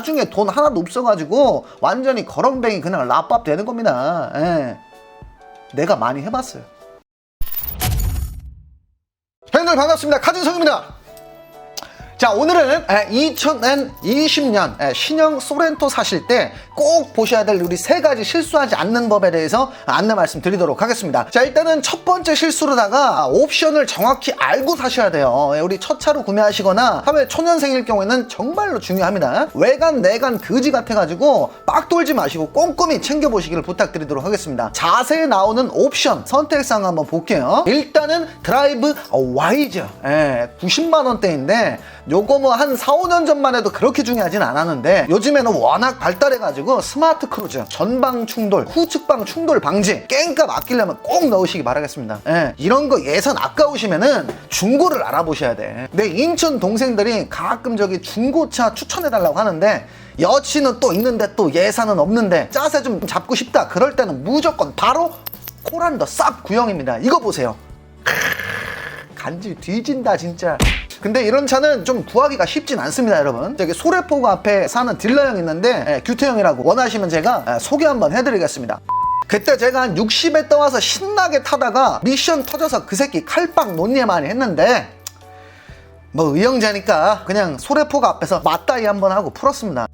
나중에 돈 하나도 없어가지고 완전히 거렁뱅이 그냥 라밥 되는 겁니다. 예. 내가 많이 해봤어요. 형들 반갑습니다. 카진성입니다. 자 오늘은 2020년 신형 소렌토 사실 때 꼭 보셔야 될 우리 세 가지 실수하지 않는 법에 대해서 안내 말씀 드리도록 하겠습니다. 자 일단은 첫 번째 실수로다가 옵션을 정확히 알고 사셔야 돼요. 예, 우리 첫 차로 구매하시거나 3회 초년생일 경우에는 정말로 중요합니다. 외관 내관 그지 같아가지고 빡 돌지 마시고 꼼꼼히 챙겨보시기를 부탁드리도록 하겠습니다. 자세히 나오는 옵션 선택사항 한번 볼게요. 일단은 드라이브 와이저. 예, 90만원대인데 요거 뭐 한 4, 5년 전만 해도 그렇게 중요하진 않았는데 요즘에는 워낙 발달해가지고 스마트 크루즈, 전방 충돌, 후측방 충돌 방지 깽값 아끼려면 꼭 넣으시기 바라겠습니다. 예, 이런 거 예산 아까우시면은 중고를 알아보셔야 돼. 내 인천 동생들이 가끔 저기 중고차 추천해달라고 하는데 여친은 또 있는데 또 예산은 없는데 짜세 좀 잡고 싶다. 그럴 때는 무조건 바로 코란더 쌉 구형입니다. 이거 보세요. 간지 뒤진다 진짜 근데 이런 차는 좀 구하기가 쉽진 않습니다 여러분. 저기 소래포구 앞에 사는 딜러형 있는데 예, 규태형이라고 원하시면 제가 예, 소개 한번 해드리겠습니다. 그때 제가 한 60에 떠와서 신나게 타다가 미션 터져서 그 새끼 칼빵 논예 많이 했는데 뭐 의형제니까 그냥 소래포구 앞에서 맞다이 한번 하고 풀었습니다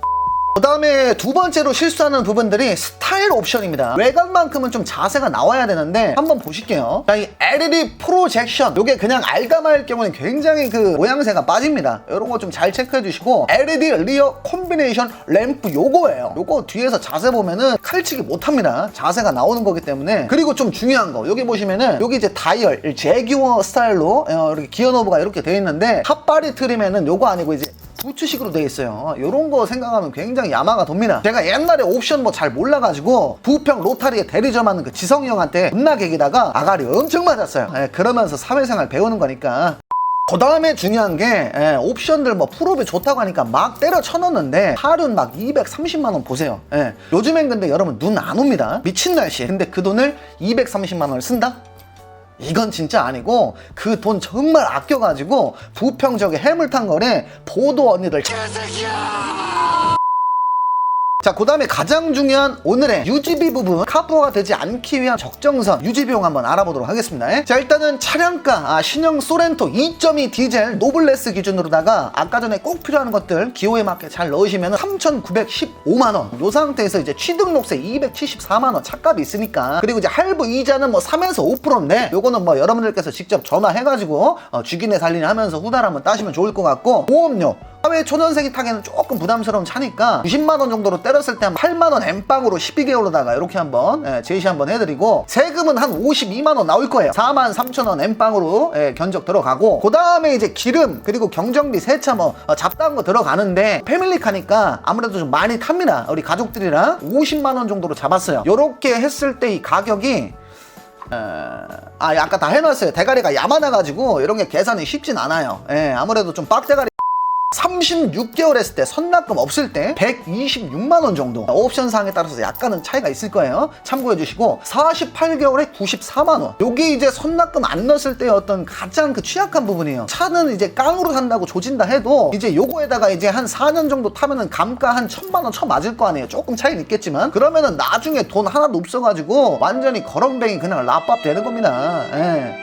그 다음에 두 번째로 실수하는 부분들이 스타일 옵션입니다. 외관만큼은 좀 자세가 나와야 되는데 한번 보실게요. 자, 이 LED 프로젝션 요게 그냥 알감할 경우는 굉장히 그 모양새가 빠집니다. 이런 거 좀 잘 체크해 주시고 LED 리어 콤비네이션 램프 요거예요. 요거 뒤에서 자세 보면은 칼치기 못합니다. 자세가 나오는 거기 때문에 그리고 좀 중요한 거 여기 보시면은 여기 이제 다이얼 제규어 스타일로 어, 이렇게 기어 노브가 이렇게 되어 있는데 핫바리 트림에는 요거 아니고 이제 부츠식으로 되어 있어요. 이런 거 생각하면 굉장히 야마가 돕니다. 제가 옛날에 옵션 뭐 잘 몰라가지고 부평 로타리에 대리점 하는 그 지성이 형한테 존나 개기다가 아가리 엄청 맞았어요. 예, 그러면서 사회생활 배우는 거니까. 그 다음에 중요한 게 예, 옵션들 뭐 풀업이 좋다고 하니까 막 때려 쳐넣는데 하루는 막 230만 원 보세요. 예. 요즘엔 근데 여러분 눈 안 옵니다. 미친 날씨에. 근데 그 돈을 230만 원을 쓴다? 이건 진짜 아니고 그 돈 정말 아껴가지고 부평적에 해물탕 거래 보도 언니들 자, 그 다음에 가장 중요한 오늘의 유지비 부분 카푸어가 되지 않기 위한 적정선 유지 비용 한번 알아보도록 하겠습니다. 자, 일단은 차량가 아, 신형 소렌토 2.2 디젤 노블레스 기준으로다가 아까 전에 꼭 필요한 것들 기호에 맞게 잘 넣으시면 3,915만원. 요 상태에서 이제 취등록세 274만 원 차값이 있으니까. 그리고 이제 할부 이자는 뭐 3에서 5%인데 요거는 뭐 여러분들께서 직접 전화해가지고 어, 쥐기네 살리네 하면서 후달 한번 따시면 좋을 것 같고 보험료 사회 초년생이 타기에는 조금 부담스러운 차니까 90만 원 정도로 때렸을 때 한 8만 원 엠빵으로 12개월로다가 이렇게 한번 예, 제시 한번 해드리고 세금은 한 52만 원 나올 거예요. 4만 3천 원 엠빵으로 예, 견적 들어가고 그 다음에 이제 기름 그리고 경정비 세차 뭐 어, 잡다한 거 들어가는데 패밀리카니까 아무래도 좀 많이 탑니다. 우리 가족들이랑 50만 원 정도로 잡았어요. 요렇게 했을 때 이 가격이 어, 아 아까 다 해놨어요. 대가리가 야만해가지고 이런 게 계산이 쉽진 않아요. 예, 아무래도 좀 빡대가리. 36개월 했을 때 선납금 없을 때 126만 원 정도. 옵션 사항에 따라서 약간은 차이가 있을 거예요. 참고해 주시고 48개월에 94만 원. 요게 이제 선납금 안 넣었을 때 어떤 가장 그 취약한 부분이에요. 차는 이제 깡으로 산다고 조진다 해도 이제 요거에다가 이제 한 4년 정도 타면은 감가 한 천만 원 쳐 맞을 거 아니에요. 조금 차이는 있겠지만. 그러면은 나중에 돈 하나도 없어가지고 완전히 거렁뱅이 그냥 라밥 되는 겁니다. 예.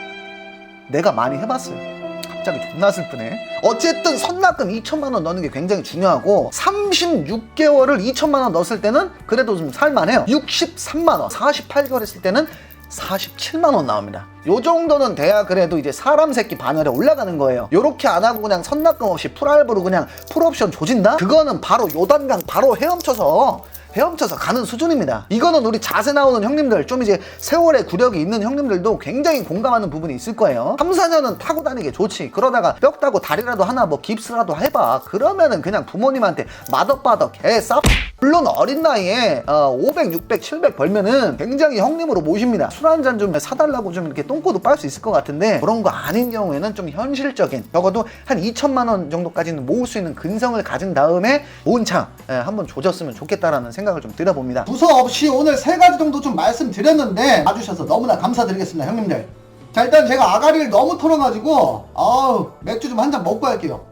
내가 많이 해봤어요 갑자기 존나 슬프네. 어쨌든 선납금 2천만 원 넣는 게 굉장히 중요하고 36개월을 2천만 원 넣었을 때는 그래도 좀 살만해요. 63만 원, 48개월 했을 때는 47만 원 나옵니다. 요 정도는 돼야 그래도 이제 사람 새끼 반열에 올라가는 거예요. 요렇게 안 하고 그냥 선납금 없이 풀알부로 그냥 풀옵션 조진다? 그거는 바로 요단강 바로 헤엄쳐서 헤엄쳐서 가는 수준입니다. 이거는 우리 자세 나오는 형님들, 좀 이제 세월의 구력이 있는 형님들도 굉장히 공감하는 부분이 있을 거예요. 3, 4년은 타고 다니기 좋지. 그러다가 뼈 따고 다리라도 하나 뭐 깁스라도 해봐. 그러면은 그냥 부모님한테 맛없바덕 개 싸. 물론 어린 나이에 어, 500, 600, 700 벌면은 굉장히 형님으로 모십니다. 술 한 잔 좀 사달라고 좀 이렇게 똥꼬도 빨 수 있을 것 같은데 그런 거 아닌 경우에는 좀 현실적인 적어도 한 2천만 원 정도까지는 모을 수 있는 근성을 가진 다음에 좋은 차 예, 한번 조졌으면 좋겠다라는 생각을 좀 들어봅니다. 부서 없이 오늘 세 가지 정도 좀 말씀드렸는데 봐주셔서 너무나 감사드리겠습니다 형님들 자 일단 제가 아가리를 너무 털어가지고 아우 맥주 좀 한 잔 먹고 할게요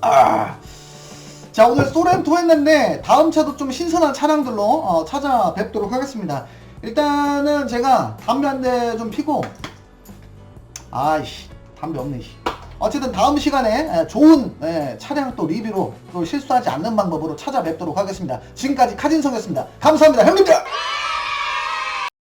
아. 자 오늘 소렌토 했는데 다음 차도 좀 신선한 차량들로 어, 찾아뵙도록 하겠습니다. 일단은 제가 담배 한 대 좀 피고 아이씨 담배 없네 씨. 어쨌든 다음 시간에 에, 좋은 에, 차량 또 리뷰로 또 실수하지 않는 방법으로 찾아뵙도록 하겠습니다. 지금까지 카진성이었습니다. 감사합니다 형님들!